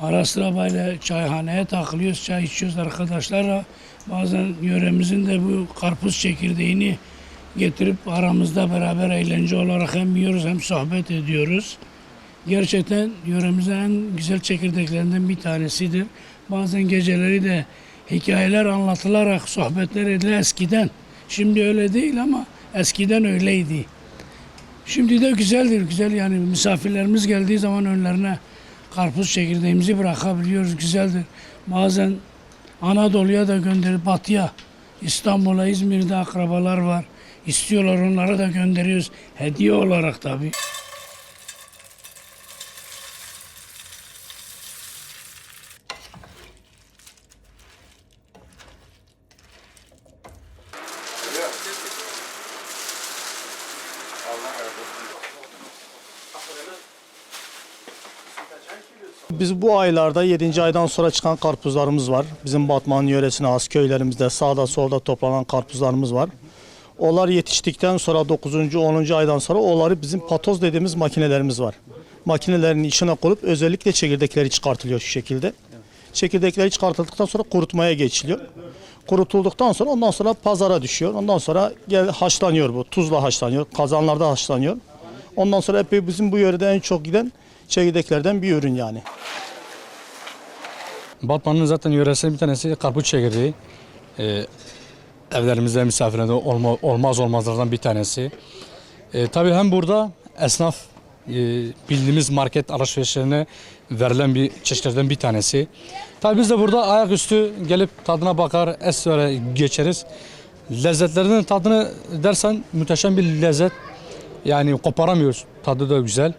Ara sıra böyle çayhaneye takılıyoruz, çay içiyoruz arkadaşlarla. Bazen yöremizin de bu karpuz çekirdeğini getirip aramızda beraber eğlence olarak hem yiyoruz hem sohbet ediyoruz. Gerçekten yöremizin en güzel çekirdeklerinden bir tanesidir. Bazen geceleri de hikayeler anlatılarak sohbetler edilir eskiden. Şimdi öyle değil ama eskiden öyleydi. Şimdi de güzeldir, güzel yani misafirlerimiz geldiği zaman önlerine karpuz çekirdeğimizi bırakabiliyoruz, güzeldir. Bazen Anadolu'ya da gönderip batıya, İstanbul'a, İzmir'de akrabalar var. İstiyorlar onlara da gönderiyoruz. Hediye olarak tabii. Biz bu aylarda 7. aydan sonra çıkan karpuzlarımız var. Bizim Batman yöresine has köylerimizde sağda solda toplanan karpuzlarımız var. Onlar yetiştikten sonra 9. 10. aydan sonra onları bizim patoz dediğimiz makinelerimiz var. Makinelerin içine koyup özellikle çekirdekleri çıkartılıyor şu şekilde. Çekirdekleri çıkartıldıktan sonra kurutmaya geçiliyor. Kurutulduktan sonra ondan sonra pazara düşüyor. Ondan sonra gel haşlanıyor bu. Tuzla haşlanıyor. Kazanlarda haşlanıyor. Ondan sonra epey bizim bu yörede en çok giden çekirdeklerden bir ürün yani. Batman'ın zaten yöresel bir tanesi karpuz çekirdeği. Ee, evlerimizde misafirlerde olma, olmaz olmazlardan bir tanesi. Ee, tabii hem burada esnaf e, bildiğimiz market alışverişlerine verilen bir çeşitlerden bir tanesi. Tabii biz de burada ayaküstü gelip tadına bakar, es geçeriz. Lezzetlerinin tadını dersen muhteşem bir lezzet. Yani koparamıyoruz. Tadı da güzel.